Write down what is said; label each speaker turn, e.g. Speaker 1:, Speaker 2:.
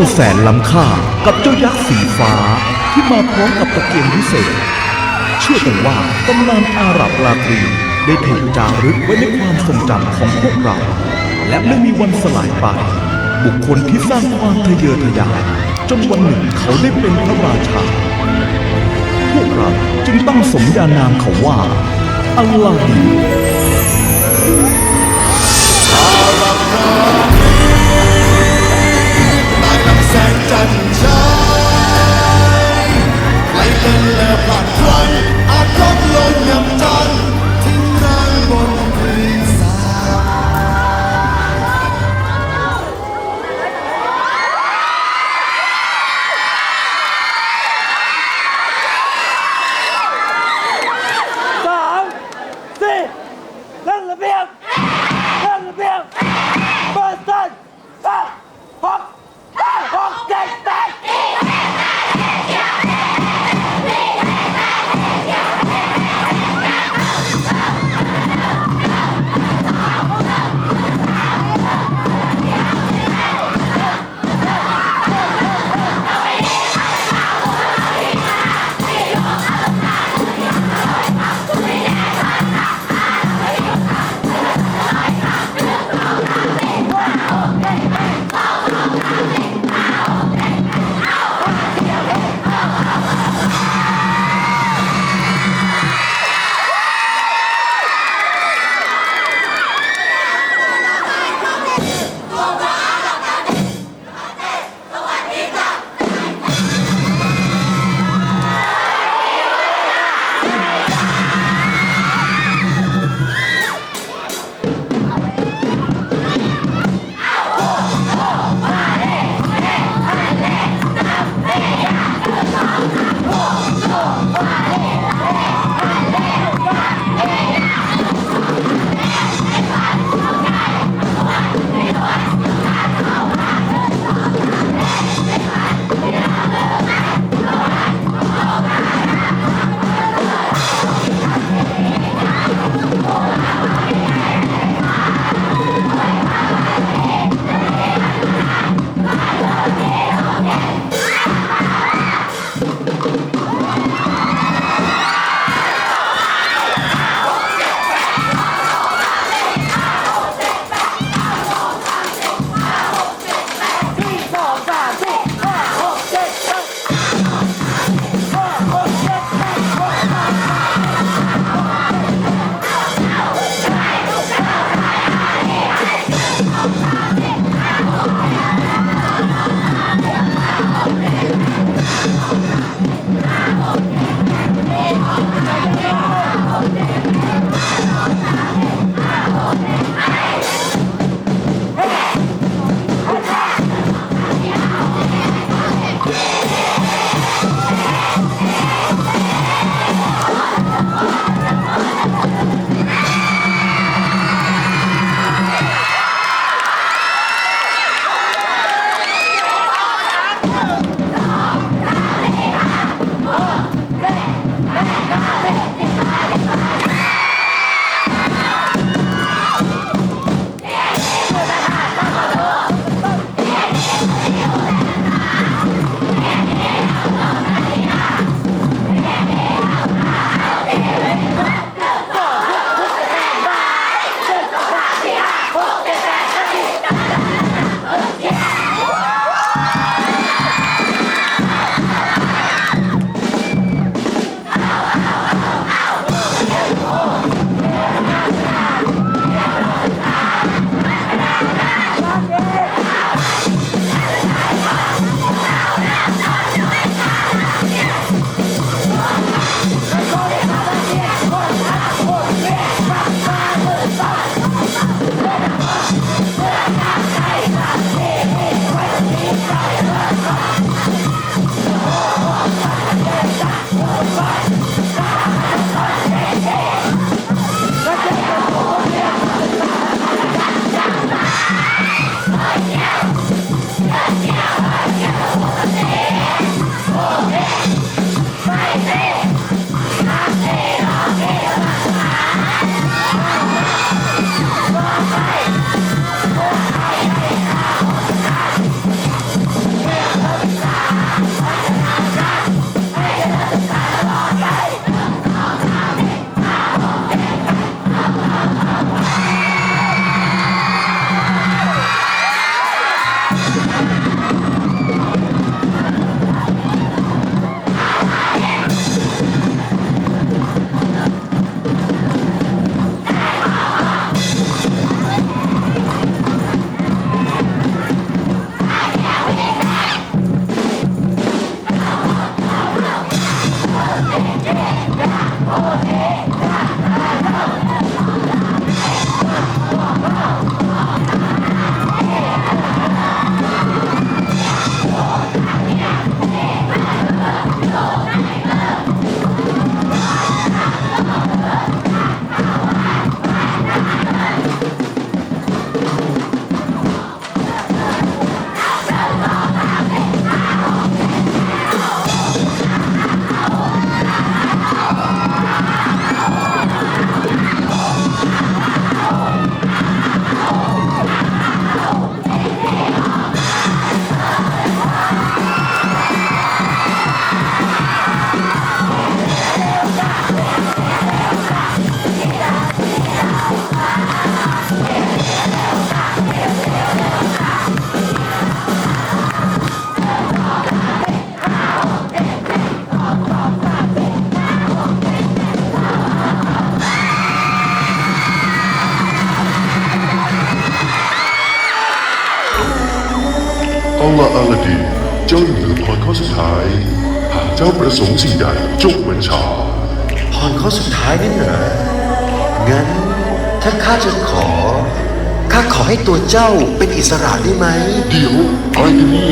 Speaker 1: าแสนล้ำค่ากับเจ้ายักษ์สีฟ้าที่มาพร้อมกับตะเกียงวิเศษ เชื่อกันว่าตำนานอาหรับราตรีได้ถูกจารึกไว้ในความทรงจำของพวกเรา และไม่มีวันสลายไป บุคคลที่สร้างความทะเยอทะยานจนวันหนึ่งเขาได้เป็นพระราชา พวกเราจึงตั้งสมญานามเขาว่า อัลลาดี
Speaker 2: ละ
Speaker 3: อาลาดินเจ้าเหลือพรข้อสุดท้าย หากเจ้าประสงค์สิ่งใดจงบัญชา
Speaker 4: พรข้อสุดท้ายนี่เหรองั้นถ้าข้าจะขอ ข้าขอให้ตัวเจ้าเป็นอิสระได้ไหม
Speaker 3: เดี๋ยวอะไรกันนี่